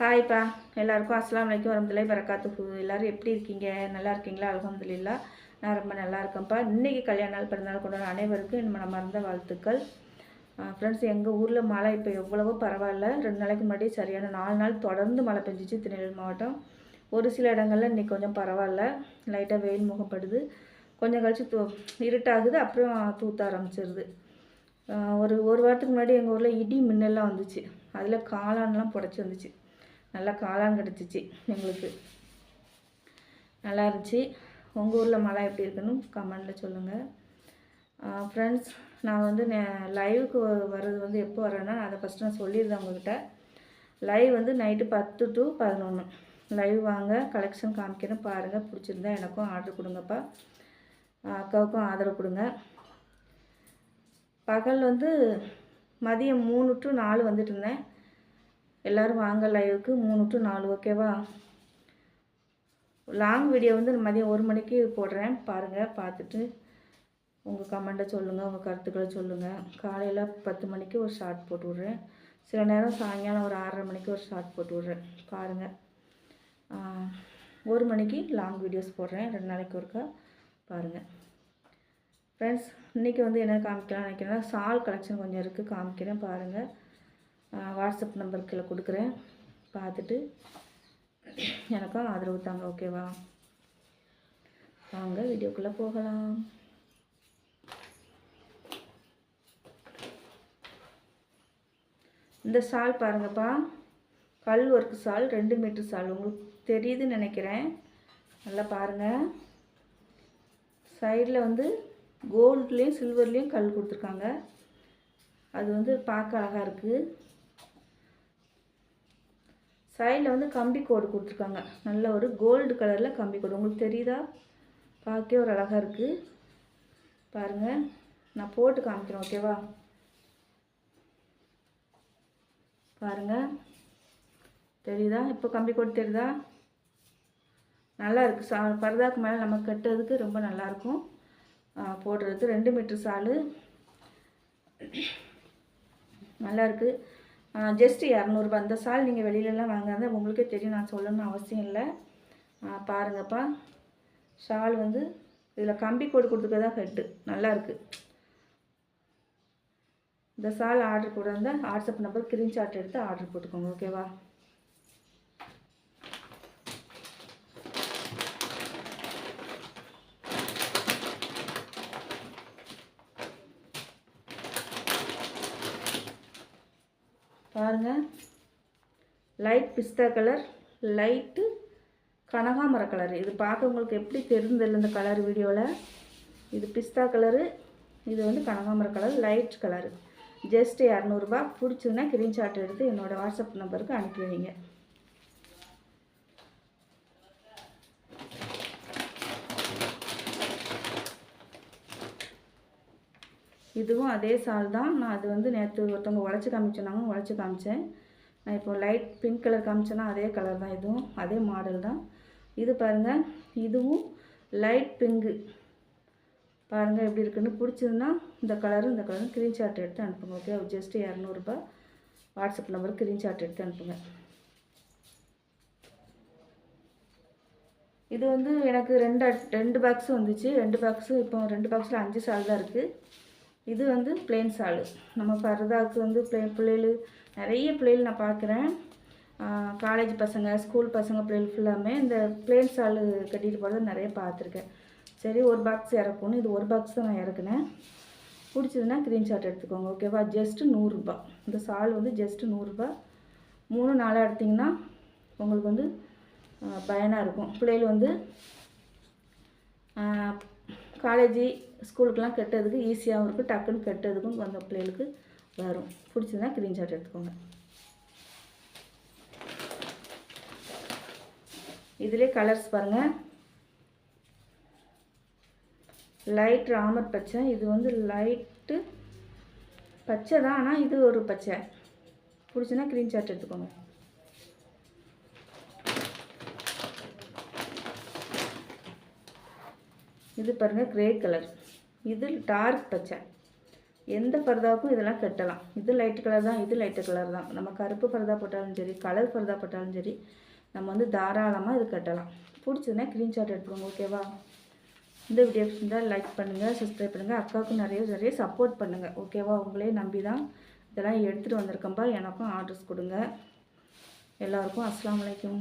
ஹாய்ப்பா எல்லாருக்கும் அஸ்லாம் வலைக்கும் வரமத்துலேயே பரக்காத்துக்கு எல்லோரும் எப்படி இருக்கீங்க? நல்லா இருக்கீங்களா? அலமதுல்லா நான் ரொம்ப நல்லா இருக்கேன்ப்பா இன்றைக்கி கல்யாண நாள் பிறந்தநாள் கொண்டாட அனைவருக்கும் நம்ம மறந்த வாழ்த்துக்கள். ஃப்ரெண்ட்ஸ் எங்கள் ஊரில் மழை இப்போ எவ்வளவோ பரவாயில்ல. ரெண்டு நாளைக்கு முன்னாடி சரியான நாலு நாள் தொடர்ந்து மழை பெஞ்சிச்சு திருநெல்வேலி மாவட்டம். ஒரு சில இடங்களில் இன்றைக்கி கொஞ்சம் பரவாயில்ல. லைட்டாக வெயில் முகப்படுது. கொஞ்சம் கழித்து தூ இருட்டாகுது அப்புறம் தூத்த ஆரம்பிச்சிருது. ஒரு ஒரு வாரத்துக்கு முன்னாடி எங்கள் ஊரில் இடி மின்னல்லாம் வந்துச்சு. அதில் காளான்லாம் புடச்சி வந்துச்சு. நல்லா காளான் கிடச்சிச்சு எங்களுக்கு. நல்லா இருந்துச்சு உங்கள் ஊரில் மழை எப்படி இருக்குன்னு கமெண்டில் சொல்லுங்கள் ஃப்ரெண்ட்ஸ் நான் வந்து லைவுக்கு வர்றது வந்து எப்போ வரேன்னா அதை ஃபஸ்ட்டு நான் சொல்லியிருந்தேன் உங்கள்கிட்ட லைவ் வந்து நைட்டு பத்து டு பதினொன்று லைவ் வாங்க கலெக்ஷன் காமிக்கணும் பாருங்கள் பிடிச்சிருந்தா எனக்கும் ஆர்டர் கொடுங்கப்பா. அக்காவுக்கும் ஆதரவு கொடுங்க. பகல் வந்து மதியம் மூணு டு நாலு வந்துட்டு இருந்தேன். எல்லோரும் வாங்க லைவுக்கு மூணு டு நாலு ஓகேவா லாங் வீடியோ வந்து மதியம் ஒரு மணிக்கு போடுறேன். பாருங்கள் பார்த்துட்டு உங்கள் கமெண்ட்டை சொல்லுங்கள் உங்கள் கருத்துக்களை சொல்லுங்கள் காலையில் பத்து மணிக்கு ஒரு ஷார்ட் போட்டு விட்றேன். சில நேரம் சாயங்காலம் ஒரு ஆறரை மணிக்கு ஒரு ஷார்ட் போட்டு விட்றேன். பாருங்கள் ஒரு மணிக்கு லாங் வீடியோஸ் போடுறேன். ரெண்டு நாளைக்கு ஒருக்கா. பாருங்கள் ஃப்ரெண்ட்ஸ் இன்றைக்கி வந்து என்ன காமிக்கலாம் நினைக்கிறேன்னா சால் கலெக்ஷன் கொஞ்சம் இருக்குது காமிக்கிறேன். பாருங்கள் வாட்ஸ்அப் நம்பர் கீழே கொடுக்குறேன். பார்த்துட்டு எனக்கும் ஆதரவு தாங்க ஓகேவா? வாங்க வீடியோக்குள்ளே போகலாம். இந்த சால் பாருங்கப்பா. கல் ஒர்க்கு சால் ரெண்டு மீட்டர் சால். உங்களுக்கு தெரியுதுன்னு நினைக்கிறேன். நல்லா பாருங்கள் சைடில் வந்து கோல்ட்லேயும் சில்வர்லேயும் கல் கொடுத்துருக்காங்க. அது வந்து பார்க்க அழகாக இருக்குது சைடில் வந்து கம்பி கோடு கொடுத்துருக்காங்க. நல்ல ஒரு கோல்டு கலரில் கம்பி கோடு. உங்களுக்கு தெரியுதா? பார்க்கவே ஒரு அழகாக இருக்குது பாருங்கள் நான் போட்டு காமிக்கிறேன் ஓகேவா பாருங்கள் தெரியுதா? இப்போ கம்பி கோடு தெரியுதா? நல்லா இருக்குது சா பரதாக்கு மேலே நம்ம கட்டுறதுக்கு ரொம்ப நல்லாயிருக்கும் போடுறதுக்கு ரெண்டு மீட்ரு சாலு. நல்லா இருக்குது ஜஸ்ட்டு இரநூறுபா அந்த சால் நீங்கள் வெளியிலலாம் வாங்காத உங்களுக்கே தெரியும் நான் சொல்லணும்னு அவசியம் இல்லை. பாருங்கப்பா. ஷால் வந்து இதில் கம்பி கோடு கொடுத்துருக்கதா ஹெட்டு. நல்லாயிருக்கு இந்த சால் ஆர்டர் கூட இருந்தால் வாட்ஸ்அப் நம்பர் ஸ்க்ரீன்ஷாட் எடுத்து ஆர்டர் போட்டுக்கோங்க ஓகேவா பாருங்கள் லைட் பிஸ்தா கலர் லைட்டு கனகாமர கலர் இது பார்க்க உங்களுக்கு எப்படி தெரிந்ததில்ல இந்த கலர் வீடியோவில் இது பிஸ்தா கலரு இது வந்து கனகாமர கலர் லைட் கலரு ஜஸ்ட் இரநூறுபா. பிடிச்சதுன்னா ஸ்க்ரீன்ஷாட் எடுத்து என்னோடய வாட்ஸ்அப் நம்பருக்கு அனுப்பி வைங்க. இதுவும் அதே சால் தான். நான் அது வந்து நேற்று ஒருத்தவங்க உழைச்சி காமிச்சோன்னாங்க உழைச்சி காமிச்சேன். நான் இப்போ லைட் பிங்க் கலர் காமிச்சேன்னா அதே கலர் தான் இதுவும். அதே மாடல் தான். இது பாருங்கள் இதுவும் லைட் பிங்கு. பாருங்கள் எப்படி இருக்குன்னு. பிடிச்சதுன்னா இந்த கலரும் இந்த கலரும் ஸ்க்ரீன்ஷாட் எடுத்து அனுப்புங்க ஓகே ஜஸ்ட்டு இரநூறுபா வாட்ஸ்அப் நம்பருக்கு ஸ்க்ரீன்ஷாட் எடுத்து அனுப்புங்க. இது வந்து எனக்கு ரெண்டு அட்- ரெண்டு பாக்ஸும் வந்துச்சு. ரெண்டு பாக்ஸும் இப்போ ரெண்டு பாக்ஸில் அஞ்சு சால் தான் இருக்குது இது வந்து பிளேன் சாலு நம்ம பரதாவுக்கு வந்து பிளே பிள்ளைகள் நிறைய பிள்ளைகள் நான் பார்க்குறேன். காலேஜ் பசங்க ஸ்கூல் பசங்க பிள்ளைகள் ஃபுல்லாமே இந்த பிளேன் சாலு கட்டிட்டு போகிறத நிறைய பார்த்துருக்கேன். சரி ஒரு பாக்ஸ் இறக்கணும். இது ஒரு பாக்ஸ் தான் நான் இறக்குனேன். பிடிச்சதுன்னா ஸ்க்ரீன்ஷாட் எடுத்துக்கோங்க ஓகேவா ஜஸ்ட்டு நூறுரூபா. இந்த சால் வந்து ஜஸ்ட்டு நூறுரூபா. மூணு நாளாக எடுத்திங்கன்னா உங்களுக்கு வந்து பயனாக இருக்கும். பிள்ளைகள் வந்து காலேஜி ஸ்கூலுக்கெலாம் கட்டுறதுக்கு ஈஸியாகவும் இருக்கும். டக்குன்னு கட்டுறதுக்கும் வந்த பிள்ளைகளுக்கு வரும். பிடிச்சதுன்னா சாட் எடுத்துக்கோங்க. இதிலே கலர்ஸ் பாருங்கள் லைட் ராமர் பச்சை. இது வந்து லைட்டு பச்சை தான் ஆனால் இது ஒரு பச்சை. பிடிச்சுன்னா ஸ்க்ரீன்ஷாட் எடுத்துக்கோங்க. இது பாருங்கள் கிரே கலர் இது டார்க் பச்சை. எந்த பர்தாவுக்கும் இதெல்லாம் கட்டலாம். இது லைட் கலர் தான் இது லைட்டு கலர் தான். நம்ம கருப்பு பர்தா போட்டாலும் சரி கலர் பர்தா போட்டாலும் சரி நம்ம வந்து தாராளமாக இது கட்டலாம். பிடிச்சதுன்னா ஸ்க்ரீன்ஷாட் எடுத்துக்கோங்க ஓகேவா இந்த வீடியோ இருந்தால் லைக் பண்ணுங்கள் சப்ஸ்கிரைப் பண்ணுங்கள் அக்காவுக்கும் நிறைய நிறைய சப்போர்ட் பண்ணுங்கள் ஓகேவா உங்களே நம்பி தான் இதெல்லாம் எடுத்துகிட்டு வந்திருக்கேன்ப்பா எனக்கும் ஆர்டர்ஸ் கொடுங்க. எல்லாருக்கும் அஸ்லாம் வலைக்கும்